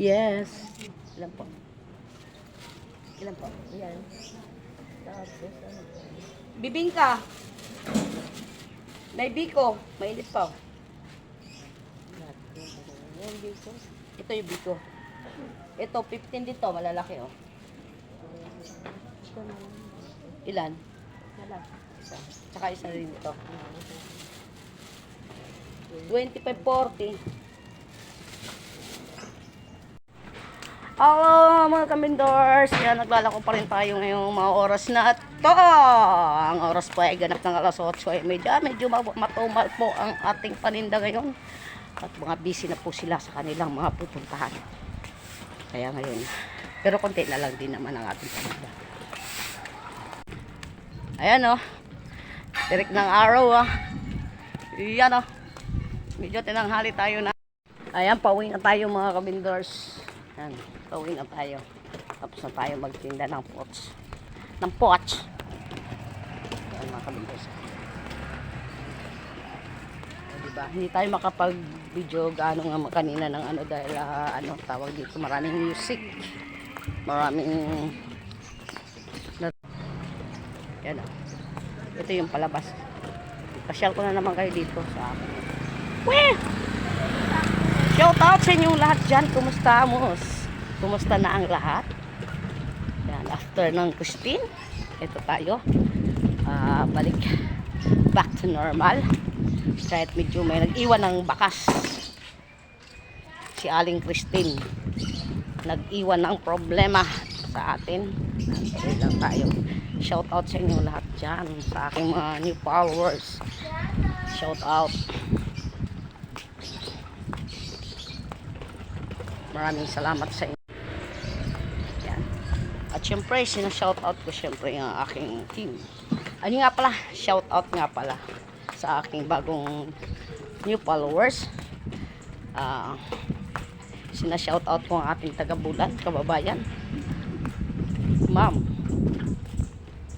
Yes. Ilan po? Ilan po? Yan. Bibingka. May biko. Mainit pa. Yung biko. Ito yung biko. Ito, 15 dito. Malalaki, oh. Ilan? Malalaki. Isa. Tsaka isa rin ito. 25.40. Oo, mga kamindors. Yan, naglalako pa rin tayo ngayong mga oras na ito. Ang oras po ay ganap ng alas 8 ay medyo, medyo ma- matumal po ang ating paninda ngayon. At mga busy na po sila sa kanilang mga pupuntahan. Kaya ngayon. Pero konti na lang din naman ang ating paninda. Ayan o. Oh. Tirik ng araw ah. Yan o. Medyo tinanghali tayo na. Ayan, pauwi na tayo mga kabindors. Ayan, pauwi na tayo. Tapos na tayo magtinda ng pots. Ng pots. Ayan mga kabindors. O, diba? Hindi tayo makapag-video gaano nga kanina ng ano dahil ah, ano tawag dito maraming music. Maraming yan o. Ito yung palabas. Pasyal ko na naman kayo dito sa akin. Weh! Shout out sa inyong lahat dyan. Kumusta amos? Kumusta na ang lahat? Yan, after ng Christine, ito tayo. Ah, balik back to normal. Kahit medyo may nag-iwan ng bakas. Si Aling Christine. Nag-iwan ng problema sa atin. Tuloy lang tayo. Shout out sa inyo lahat dyan. Sa aking mga new followers. Shout out. Maraming salamat sa inyo. Yan. At syempre, sinashout out ko syempre yung aking team. Ano nga pala, shout out nga pala sa aking bagong new followers. Ah, sinashout out ko ang ating taga-bulan, kababayan. Ma'am,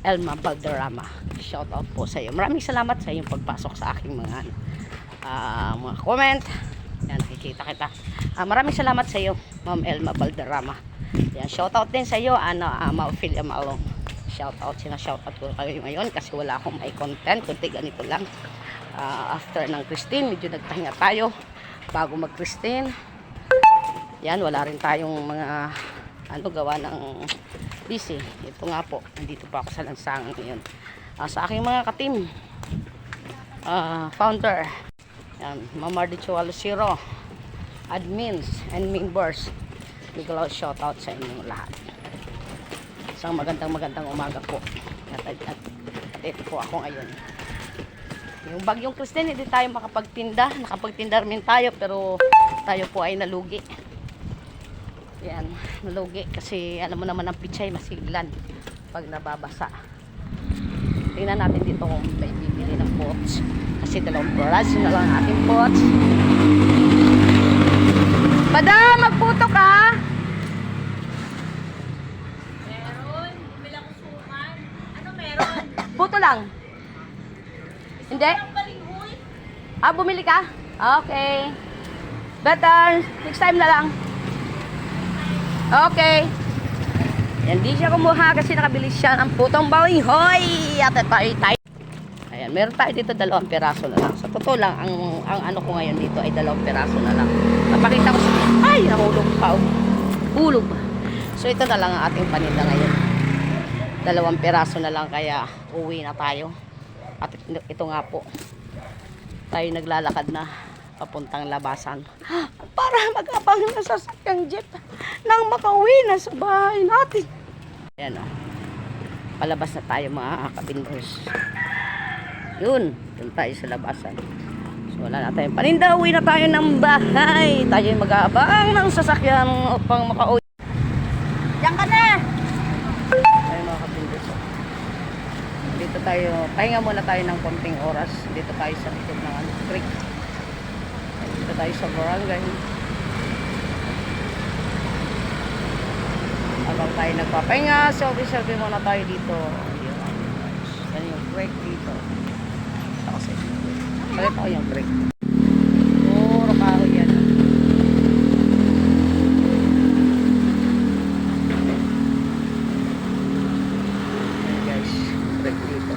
Elma Valderrama. Shout out po sa iyo. Maraming salamat sa iyong pagpasok sa aking mga ah, mga comment. Yan, nakikita kita. Ah, maraming salamat sa iyo, Ma'am Elma Valderrama. Yan, shout out din sa iyo, ano, uh, Ma'am Malong. Shout out, sina shout out ko kayo ngayon kasi wala akong may content, kundi ganito lang. Ah, after ng Christine, medyo nagpahinga tayo bago mag Christine. Yan, wala rin tayong mga ano gawa ng busy. Ito nga po, nandito pa ako sa lansangan ngayon. Ah, sa aking mga katim, ah, founder, yan, Mama Dicho Alusiro, admins and members, Bigalaw shout out sa inyong lahat. Isang magandang magandang umaga po. At, at, at ito po ako ngayon. Yung bagyong Kristen, hindi tayo makapagtinda. Nakapagtinda rin tayo, pero tayo po ay nalugi. Yan, nalugi. Kasi alam mo naman ang pichay, masiglan pag nababasa. Tingnan natin dito kung may bibili ng pots. Kasi dalawang piraso na lang ating pots. Madam, magputo ka! Meron. Bumila ko suman. Ano meron? Puto lang. Hindi? Ah, bumili ka? Okay. Better. Next time na lang. Okay. Yan, di siya kumuha kasi nakabili siya ng putong balinghoy. At tayo tayo. Ayan, meron tayo dito dalawang piraso na lang. Sa totoo lang, ang, ang ano ko ngayon dito ay dalawang piraso na lang. Napakita ko sa... Ay, nahulog pa. oh. Hulog pa. So, ito na lang ang ating paninda ngayon. Dalawang piraso na lang kaya uwi na tayo. At ito nga po. Tayo naglalakad na papuntang labasan. Para mag-abang na sa jeep nang makauwi na sa bahay natin. Ayan o. Palabas na tayo mga kabinders. Yun. Doon tayo sa labasan. So wala na tayong paninda. Uwi na tayo ng bahay. Tayo mag-aabang ng sasakyan upang makauwi. Diyan ka na! Tayo mga kabinders. oh. Dito tayo, pahinga muna tayo ng konting oras. Dito tayo sa likod ng ano, creek. Dito tayo sa barangay. Habang tayo nagpapahinga, selfie-selfie muna tayo dito. Yan yung break dito. Ako sa ako yung break? Puro kahoy yan. Ayan guys, break dito.